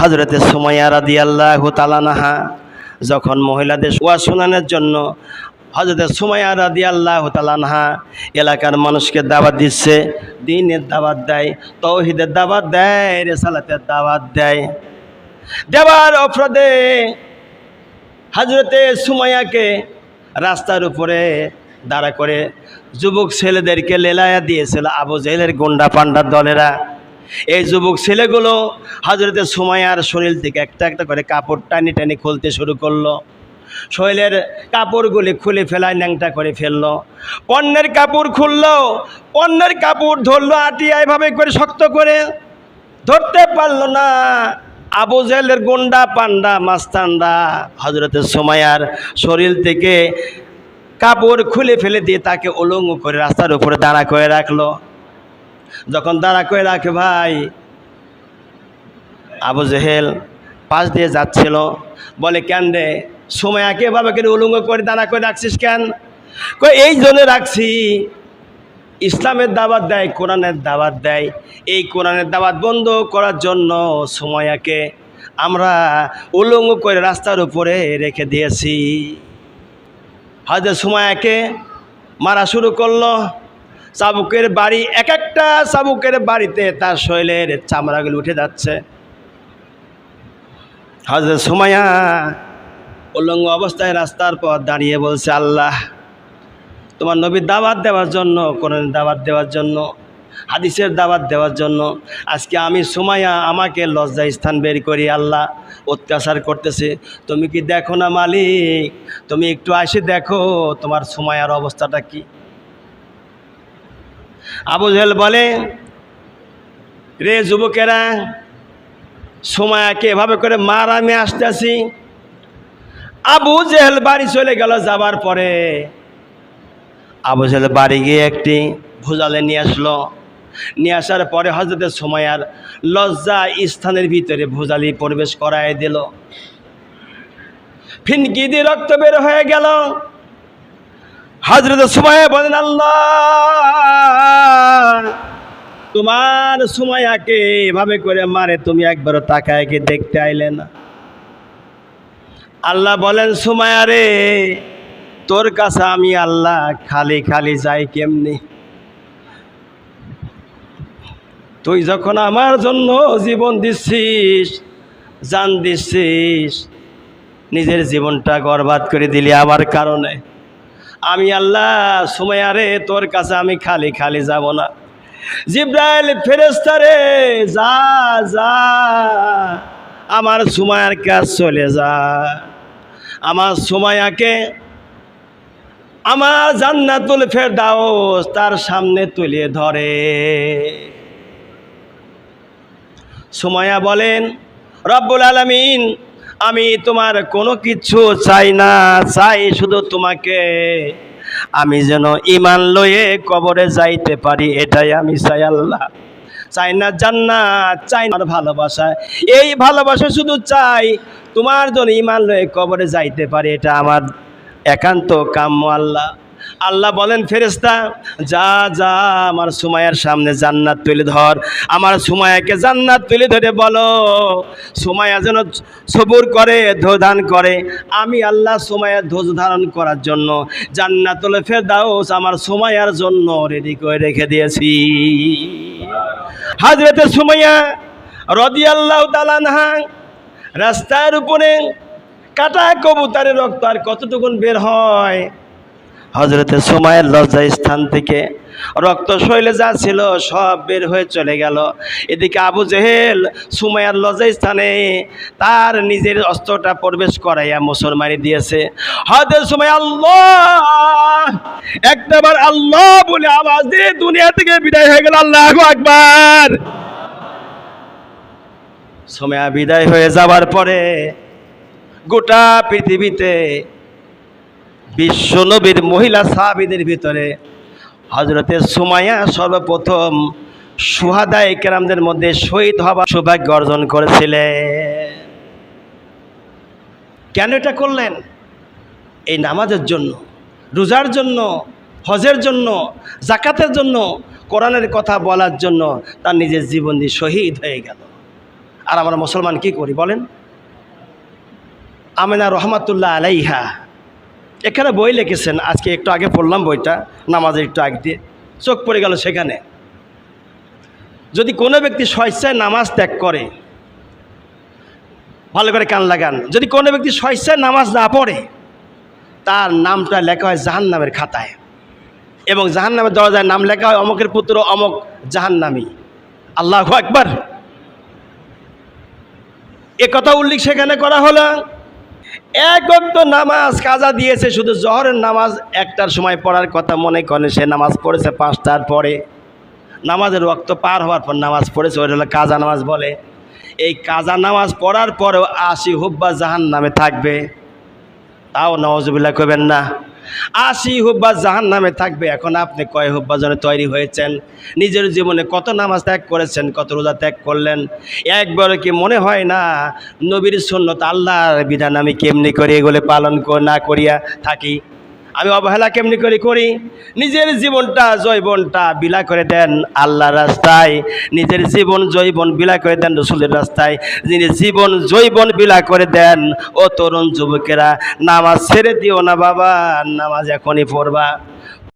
হজরতে সুমাইয়া রাদি আল্লাহ তালানাহা যখন মহিলাদের ওয়া শোনানোর জন্য হজরতে সুমাইয়া রাদি আল্লাহ তালানহা এলাকার মানুষকে দাওয়াত দিচ্ছে, দিনের দাওয়াত দেয় তৌহিদের দাওয়াত দেয়, রেসালাতের দাওয়াত দেয়। দেওয়ার অফরদে হজরতে সুমাইয়াকে রাস্তার উপরে দাঁড়া করে যুবক ছেলেদেরকে লেলায়া দিয়েছিল আবু জেলের গুন্ডা পান্ডার দলেরা। এই যুবক ছেলেগুলো হজরতে সুমাইয়ার শরীর থেকে একটা একটা করে কাপড় টানি টানি খুলতে শুরু করল। শরীরের কাপড়গুলি খুলে ফেলায় ন্যাংটা করে ফেলল। পণ্যের কাপড় খুললো, পণ্যের কাপড় ধরলো আটিয়া এভাবে করে শক্ত করে। ধরতে পারল না, আবু জেলের গুন্ডা, পান্ডা, মাস্তানরা হজরতের সময়ার শরীর থেকে কাপড় খুলে ফেলে দিয়ে তাকে উলঙ্গ করে রাস্তার উপরে দাঁড়া করে রাখল। যখন দাঁড়া করে রাখে, ভাই। আবু জেহেল পাশ দিয়ে যাচ্ছিল। বলে, কেন রে? সময়কে এভাবে করে উলঙ্গ করে দাঁড়া করে রাখছিস কেন? এই জন্য রাখছি। ইসলামের দাওয়াত দেয়, কোরআনের দাওয়াত দেয়। এই কোরআনের দাওয়াত বন্ধ করার জন্য সময়কে আমরা উলঙ্গ করে রাস্তার উপরে রেখে দিয়েছি। হয়তো সময়কে মারা শুরু করল। চাবুকের বাড়ি, এক একটা চাবুকের বাড়িতে তার শৈলের চামড়াগুলো উঠে যাচ্ছে। হজরত সুমাইয়া উলঙ্গ অবস্থায় রাস্তার পর দাঁড়িয়ে বলছে, আল্লাহ, তোমার নবীর দাওয়াত দেওয়ার জন্য কোরআন দাওয়াত দেওয়ার জন্য, হাদিসের দাওয়াত দেওয়ার জন্য, আজকে আমি সুমাইয়া আমাকে লজ্জা স্থান বের করি, আল্লাহ অত্যাচার করতেছে। তুমি কি দেখো না মালিক? তুমি একটু আসে দেখো, তোমার সুমাইয়ার অবস্থাটা কি? আবু জেল বলে, রে যুবকেরা সুমায়াকে এভাবে করে মার আমি আসতেছি। আবু জেহেল বাড়ি চলে গেল যাবার পরে। আবু জেহেল বাড়ি গিয়ে একটি ভোজালে নিয়ে আসলো। নিয়ে আসার পরে হজরতের সময়ার লজ্জা স্থানের ভিতরে ভোজালি প্রবেশ করায় দিল। ফিনকি দিয়ে রক্ত বের হয়ে গেল। হজরত সময় বলেন, আল্লাহ! তোমার সুমায়াকে এভাবে করে মারে, তুমি একবারও তাকায় দেখতে আইলে না। আল্লাহ বলেন, সুমায়া রে তোর কাছে আমি আল্লাহ খালি খালি যাই কেমনি? তুই যখন আমার জন্য জীবন দিচ্ছিস, জান দিচ্ছিস, নিজের জীবনটা গরবাদ করে দিলি আমার কারণে। আমি আল্লাহ, সুমায়া রে তোর কাছে আমি খালি খালি যাব না। জিব্রাইল ফেরেস্তারে যা যা। আমার সুমায়ার কাজ চলে যা। আমার সুমায়াকে আমার জান্নাতুল ফেরদাউস তার সামনে তুলে ধরে। সুমায়া বলেন, রব্বুল আলামিন, আমি তোমার কোনো কিছু চাই না, চাই শুধু তোমাকে। আমি যেন ইমান লয়ে কবরে যাইতে পারি, এটাই আমি চাই আল্লাহ। চাই না জান্নাত, চাই না ভালোবাসা। এই ভালোবাসা শুধু চাই, তোমার জন্য ইমান লয়ে কবরে যাইতে পারি, এটা আমার একান্ত কাম্য আল্লাহ। আল্লাহ বলেন ফেরেস্তা যা যা, আমার সুমায়ার সামনে জান্নাত তুলে ধর। আমার সুমায়াকে জান্নাত তুলে ধরে বলো সুমায়া যেন সবুর করে, ধোধান করে। আমি আল্লাহ সুমায়ার ধৈর্য ধারণ করার জন্য জান্নাতুল ফেরদাউস আমার সুমায়ার জন্য রেডি করে রেখে দিয়েছি। হাজরতে সুমাইয়া রদি আল্লাহ তালানহা রাস্তার উপরে কাটা কবুতারের রক্ত আর কতটুকুন বের হয় হজরতে সময়ের লজ্জা স্থান থেকে রক্ত শৈলে যা ছিল সব বের হয়ে চলে গেল। এদিকে আবু জেহেল সুমাইয়ার লজ্জা স্থানে তার নিজের অস্ত্রটা প্রবেশ করাইয়া মুসলমানি দিয়েছে। হজরত সময় আল্লাহ! একটাবার আল্লাহ বলে আওয়াজ দিয়ে দুনিয়া থেকে বিদায় হয়ে গেল। আল্লাহ আকবার! সময়া বিদায় হয়ে যাওয়ার পরে গোটা পৃথিবীতে বিশ্ব নবীর মহিলা সাহাবিদের ভিতরে হজরতে সুমাইয়া সর্বপ্রথম সুহাদা কেরামদের মধ্যে শহীদ হবার সৌভাগ্য অর্জন করেছিলেন। কেন এটা করলেন? এই নামাজের জন্য, রোজার জন্য, হজের জন্য জাকাতের জন্য, কোরআনের কথা বলার জন্য তার নিজের জীবন দিয়ে শহীদ হয়ে গেল। আর আমরা মুসলমান কি করি বলেন? আমেনা রহমাতুল্লাহ আলাইহা এখানে বই লিখেছেন, আজকে একটু আগে পড়লাম বইটা, নামাজের একটু আগে দিয়ে। চোখ পড়ে গেল সেখানে। যদি কোনো ব্যক্তি স্বেচ্ছায় নামাজ ত্যাগ করে, ভালো করে কান লাগান, যদি কোনো ব্যক্তি স্বেচ্ছায় নামাজ না পড়ে, তার নামটা লেখা হয় জাহান নামের খাতায়। এবং জাহান নামের দরজায় নাম লেখা হয় অমকের পুত্র, অমক জাহান্নামী। আল্লাহ একবার এ কথা উল্লেখ সেখানে করা হলো। এক অক্ত নামাজ কাজা দিয়েছে, শুধু জহরের নামাজ একটার সময় পড়ার কথা মনে করে, সে নামাজ পড়েছে পাঁচটার পরে। নামাজের রক্ত পার হওয়ার পর নামাজ পড়েছে ওই হলো কাজা নামাজ বলে। এই কাজা নামাজ পড়ার পরেও আশি হুব্বা জাহান নামে থাকবে। তাও নওয়াজবিল্লা করবেন না। আশি হুব্বা জাহান নামে থাকবে। এখন আপনি কয় হুব্বা জনে তৈরি হয়েছেন? নিজের জীবনে কত নামাজ ত্যাগ করেছেন, কত রোজা ত্যাগ করলেন? একবারে কি মনে হয় না নবীর সুন্নত আল্লাহর বিধান আমি কেমনি করে, এগুলো পালন না করিয়া থাকি? আমি অবহেলা কেমনি করে করি? নিজের জীবনটা জৈবনটা বিলা করে দেন আল্লাহ রাস্তায়। নিজের জীবন জৈবন বিলা করে দেন রসুলের রাস্তায়। যিনি জীবন জৈবন বিলা করে দেন। ও তরুণ যুবকেরা, নামাজ ছেড়ে দিও না বাবা, নামাজ এখনই পড়বা।